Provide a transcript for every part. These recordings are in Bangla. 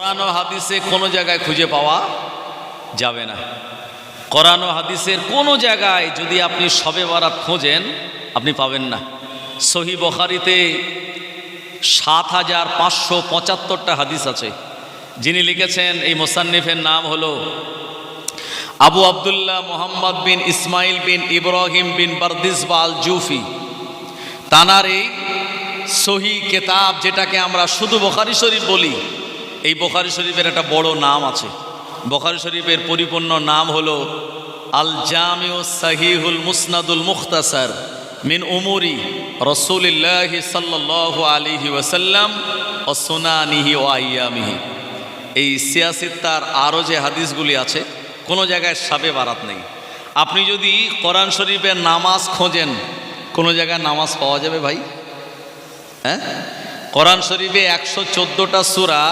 কোরআন হাদিসে কোনো জায়গায় খুঁজে পাওয়া যাবে না। কোরআন হাদিসের কোনো জায়গায় যদি আপনি সবে বারাত খোঁজেন, আপনি পাবেন না। সহি বখারিতে সাত হাজার পাঁচশো পঁচাত্তরটা হাদিস আছে। যিনি লিখেছেন, এই মোসান্নিফের নাম হলো আবু আবদুল্লাহ মোহাম্মদ বিন ইসমাইল বিন ইব্রাহিম বিন বারদিসবাল জুফি তানার এই সহি কেতাব যেটাকে আমরা শুধু বখারি শরীফ বলি এই বখারি শরীফের একটা বড় নাম আছে। বখারি শরীফের পরিপূর্ণ নাম হলো আল জামিউ সাহিহুল মুসনাদুল মুখতাসার মিন উমুরি রসুলিল্লাহ সাল্লাহ আলিহি ওয়াসাল্লাম ও আইয়ামিহি। এই সিয়াসিত্তার আরও যে হাদিসগুলি আছে, কোনো জায়গায় সাবে বারাত নেই। আপনি যদি কোরআন শরীফের নামাজ খোঁজেন, কোনো জায়গায় নামাজ পাওয়া যাবে ভাই? হ্যাঁ? কোরআন শরীফে একশো চোদ্দোটা সুরা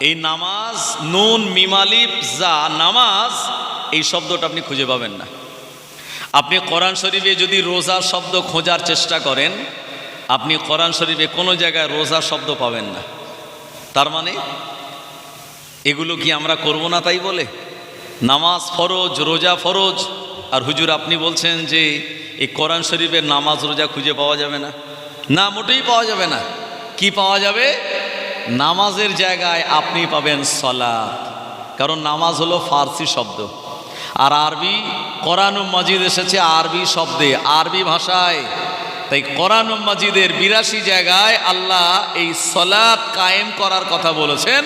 এই নামাজ, নুন, মিমালিপ, যা, নামাজ, এই শব্দটা আপনি খুঁজে পাবেন না। আপনি কোরআন শরীফে যদি রোজা শব্দ খোঁজার চেষ্টা করেন, আপনি কোরআন শরীফে কোনো জায়গায় রোজা শব্দ পাবেন না। তার মানে এগুলো কি আমরা করব না তাই বলে? নামাজ ফরজ, রোজা ফরজ, আর হুজুর আপনি বলছেন যে এই কোরআন শরীফের নামাজ, রোজা খুঁজে পাওয়া যাবে না। না, মোটেই পাওয়া যাবে না। কি পাওয়া যাবে? নামাজের জায়গায় আপনি পাবেন সলাৎ। কারণ নামাজ হলো ফার্সি শব্দ। আর আরবি কোরআন মাজিদ এসেছে আরবি শব্দে, আরবি ভাষায়। তাই কোরআন মাজিদের বিরাশি জায়গায় আল্লাহ এই সলাৎ কায়েম করার কথা বলেছেন,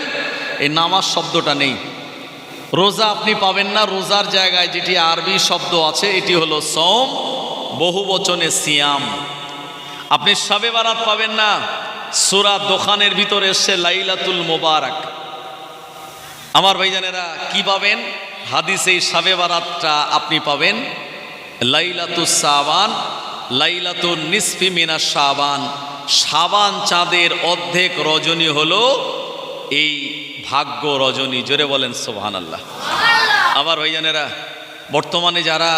এই নামাজ শব্দটা নেই। রোজা আপনি পাবেন না, রোজার জায়গায় যেটি আরবি শব্দ আছে, এটি হলো সোম বহু বচনে সিয়াম। আপনি সবে বারাত পাবেন না। সুরা দোকানের ভিতরে এসছে লাইলাতুল মোবারক। আমার ভাইজানেরা কি পাবেন? হাদিস এই সাবে বারাতটা আপনি পাবেন। লাইলাতু সাবান লাইলাতু নিসফি মিনা সাবান। সাবান চাঁদের অর্ধেক রজনী হলো এই ভাগ্য রজনী। জোরে বলেন সোহান আল্লাহ আমার ভাইজানেরা বর্তমানে যারা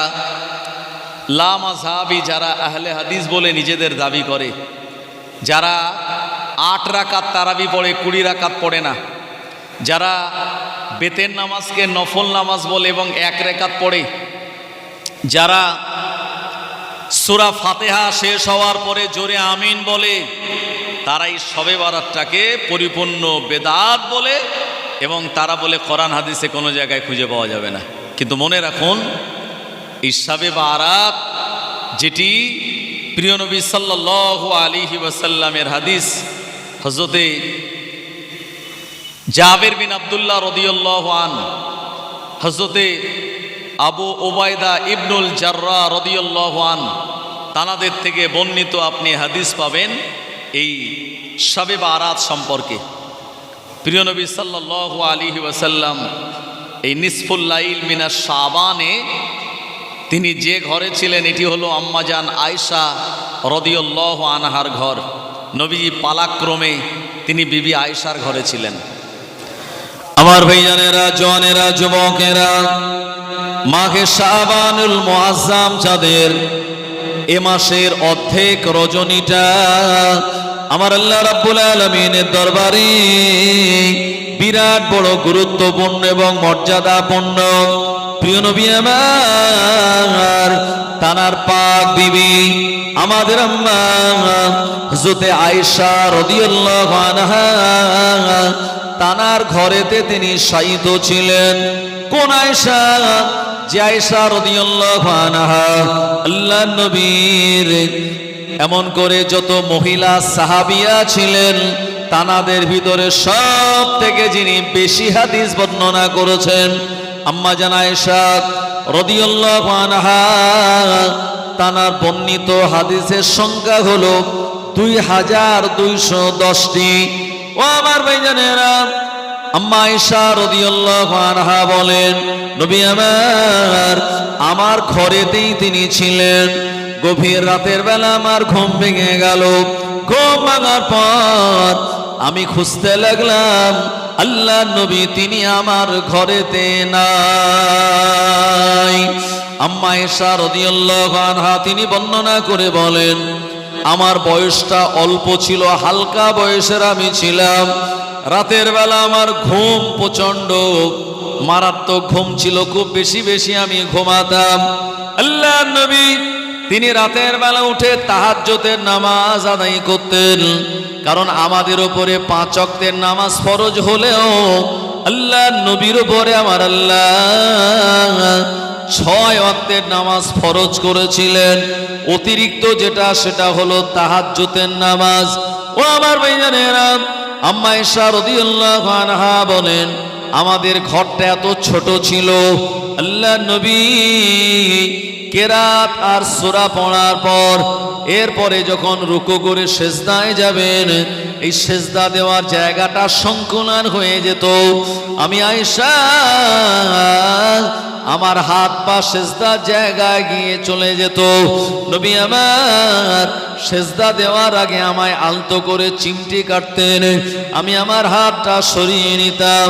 লামাজহাবি যারা আহলে হাদিস বলে নিজেদের দাবি করে, যারা আট রাকাত তারাবি পড়ে, কুড়ি রাকাত পড়ে না, যারা বেতের নামাজকে নফল নামাজ বলে এবং এক রেখাত পড়ে, যারা সুরা ফাতেহা শেষ হওয়ার পরে জোরে আমিন বলে তারা এই সবে বারাতটাকে পরিপূর্ণ বেদাত বলে এবং তারা বলে কোরআন হাদিসে কোনো জায়গায় খুঁজে পাওয়া যাবে না। কিন্তু মনে রাখুন ইসাবে বারাত যেটি প্রিয় নবী সাল্লাহ আলিহি ওয়াসাল্লামের হাদিস হজরতে জাবের বিন আবদুল্লাহ রদিউল্লাহ আন হজরতে আবু ওবায়দা ইবনুল জার্রা রদিউল্লাহ আন তানাদের থেকে বর্ণিত আপনি হাদিস পাবেন এই শবে বারাত সম্পর্কে। প্রিয় নবী সাল্লাহ আলিহি ওয়াসাল্লাম এই নিসফুল্লাইল মিনা সাবানে তিনি যে ঘরে ছিলেন, এটি হলো আম্মাজান আয়সা রদিউল্লাহ আনহার ঘর। নবীজি পালাক্রমে তিনি বিবি আয়সার ঘরে ছিলেন। আমার ভাইজানেরা জনেরা যুবকেরা, মাঘে শাবানুল মুআজ্জাম চাঁদের এ মাসের অর্ধেক রজনীটা আমার আল্লাহ রাব্বুল আলামিনের দরবারে বিরাট বড় গুরুত্বপূর্ণ এবং মর্যাদাপূর্ণ। প্রিয় নবী আমার, তানার পাক বিবি, আমাদের আম্মা, হযরতে আয়েশা রাদিয়াল্লাহু আনহা, তানার ঘরেতে তিনি শায়িত ছিলেন। কোন আয়েশা? যে আয়েশা রাদিয়াল্লাহু আনহা আল্লাহ নবীর। এমন করে যত মহিলা সাহাবিয়া ছিলেন, তানাদের ভিতরে সব থেকে যিনি বেশি হাদিস বর্ণনা করেছেন আম্মা জান আয়েশা রাদিয়াল্লাহু আনহা তানার বর্ণিত হাদিসের সংখ্যা হলো দুই হাজার দুইশো দশটি। ও আমার ভাইজানেরা আম্মা আয়েশা রাদিয়াল্লাহু আনহা বলেন, নবী আমার আমার ঘরেতেই তিনি ছিলেন। গভীর রাতের বেলা আমার ঘুম ভেঙে গেল। ঘুম ভাঙার পর আমি খুঁজতে লাগলাম আল্লাহ নবী তিনি আমার ঘরেতে নাই। আম্মা এসা রদিয়াল্লাহু আনহা তিনি বর্ণনা করে বলেন, আমার বয়সটা অল্প ছিল, হালকা বয়সের আমি ছিলাম। রাতের বেলা আমার ঘুম প্রচণ্ড মারাত্মক ঘুম ছিল, খুব বেশি বেশি আমি ঘুমাতাম। আল্লাহ নবী তিনি রাতের বেলা উঠে তাহাজ্জতের নামাজ আদায় করতেন। কারণ আমাদের উপরে পাঁচ অক্তের নামাজ ফরজ হলেও আল্লাহ নবীর উপরে আমার আল্লাহ ছয় অক্তের নামাজ ফরজ করেছিলেন। অতিরিক্ত যেটা সেটা হলো তাহাজ্জুতের নামাজ। ও আমার ভাইজানেরা, আম্মা ইশা রাদিয়াল্লাহু আনহা বলেন আমাদের ঘরটা এত ছোট ছিল। আল্লাহ নবী কেরাত আর সোরা পড়ার পর এরপরে যখন রুকু করে সেজদায় যাবেন, এই সেজদা দেওয়ার জায়গাটা সংকুলান হয়ে যেত। আমি আয়েশা, আমার হাত পা সেজদার জায়গায় গিয়ে চলে যেত। নবী আমার সেজদা দেওয়ার আগে আমায় আলতো করে চিমটি কাটতেন। আমি আমার হাতটা সরিয়ে নিতাম।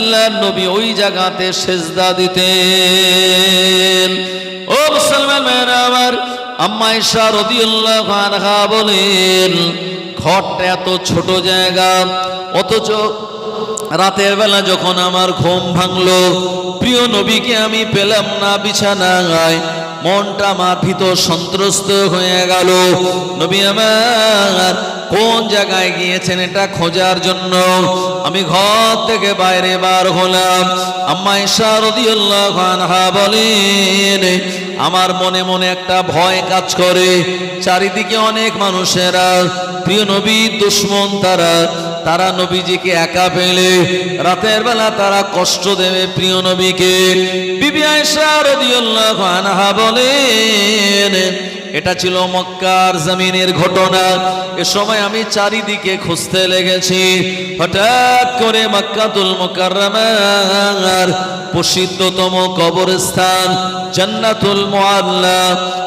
আল্লাহ নবী ওই জায়গাতে সেজদা দিতেন। ও মুসলমান মেয়েরা আমার আম্মা ইশা রাদিয়াল্লাহু আনহা বলেন, ঘরটা এত ছোট জায়গা, অথচ রাতের বেলা যখন আমার ঘুম ভাঙলো, প্রিয় নবীকে আমি পেলাম না বিছানায়। মনটা ভিতর সন্ত্রস্ত হয়ে গেল। নবী আমার, কোন জায়গায় গিয়েছেন এটা খোঁজার জন্য? আমি ঘর থেকে বাইরে বার হলাম। আম্মা ইশা রাদিয়াল্লাহু আনহা বলেন, আমার মনে মনে একটা ভয় কাজ করে। চারিদিকে অনেক মানুষেরা, প্রিয় নবী, দুশ্মন তারা তারা নবীজিকে একা পেলে। রাতের বেলা তারা কষ্ট দেবে প্রিয় নবীকে। বিবি বলেন, এটা ছিল মক্কার জমিনের ঘটনা। এ সময় আমি চারিদিকে খুঁজতে লেগেছি। হঠাৎ করে মক্কাতুল মুকাররমার প্রসিদ্ধতম কবরস্থান জান্নাতুল মুআল্লা।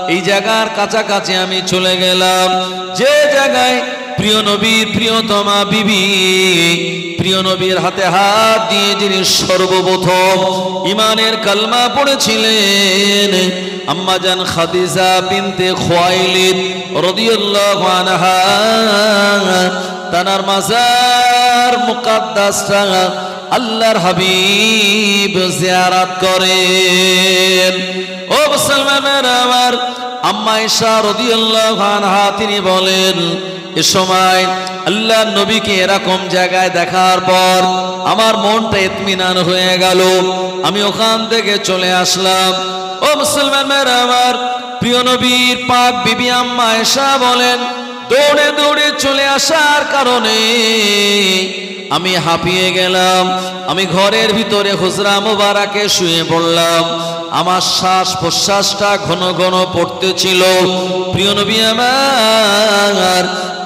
এই জায়গার কাছাকাছি আমি চলে গেলাম। যে জায়গায় প্রিয় নবীর প্রিয়তমা বিবি, প্রিয় নবীর হাতে হাত দিয়ে যিনি সর্বপ্রথম ইমানের কালমা পড়েছিলেন আম্মাজান খাদিজা বিনতে খোয়াইলিদ রাদিয়াল্লাহু আনহা, তানার মাজার মুকাদ্দাসটা আল্লাহর হাবিব জিয়ারাত করেন। ও মুসলমানের আমার আম্মা ইশা রাদিয়াল্লাহু আনহা, তিনি বলেন, এ সময় আল্লাহ নবীকে এরকম জায়গায় দেখার পর আমার মনটা ইতমিনান হয়ে গেল। আমি ওখান থেকে চলে আসলাম। ও মুসলমান আমার, প্রিয় নবীর পাক বিবি আম্মা এসা বলেন দৌড়ে দৌড়ে চলে আসার কারণে আমি হাঁপিয়ে গেলাম, আমি ঘরের ভিতরে হুজরা মোবারাকে শুয়ে পড়লাম। আমার শ্বাস প্রশ্বাসটা ঘন ঘন পড়তেছিল। প্রিয় নবী আমার,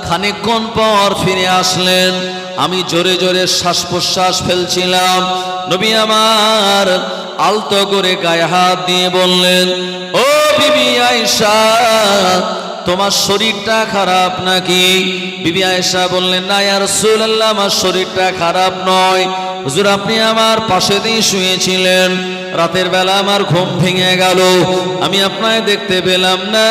খানিকক্ষণ পর ফিরে আসলেন। আমি জোরে জোরে শ্বাস প্রশ্বাস ফেলছিলাম। নবী আমার আলতো করে গায়ে হাত দিয়ে বললেন, ও বিবি আয়েশা তোমার শরীরটা খারাপ নাকি? বিবি আয়েশা বললেন, না ইয়া রাসূলুল্লাহ, আমার শরীরটা খারাপ নয়। হুজুর, আপনি আমার পাশে দিয়ে শুয়েছিলেন। রাতের বেলা আমার ঘুম ভেঙে গেল। আমি আপনায় দেখতে পেলাম না।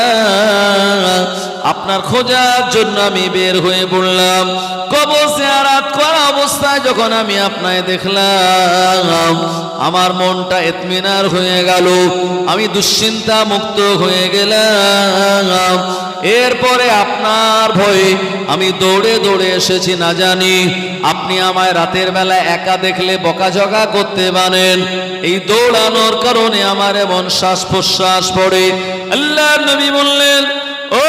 আপনার খোঁজার জন্য আমি বের হয়ে পড়লাম। কবর জিয়ারাত করা অবস্থায় যখন আমি আপনায় দেখলাম, আমার মনটা এতমিনার হয়ে গেল, আমি দুশ্চিন্তা মুক্ত হয়ে গেলাম। এরপরে আপনার ভয়ে আমি দৌড়ে দৌড়ে এসেছি না জানি, আপনি আমায় রাতের বেলা একা দেখলে বকাঝকা করতে পারেন। এই দৌড়ানোর কারণে আমার এমন শ্বাস প্রশ্বাস পড়ে। আল্লাহ নবী বললেন, ও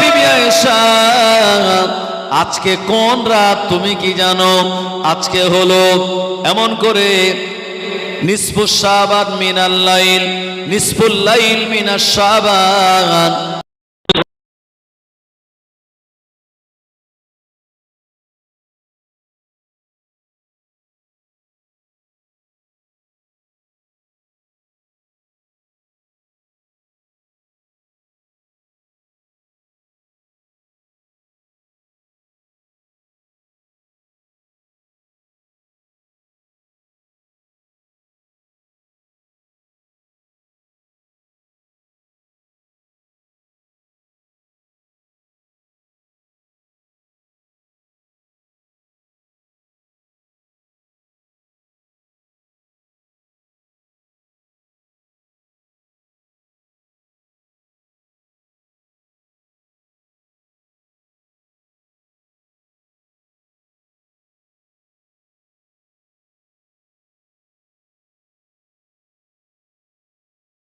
বিবি আয়েশা আজকে কোন রাত তুমি কি জানো? আজকে হলো এমন করে নিসফুস শাবান মিনাল লাইল, নিসফুল লাইল মিনাস শাবান।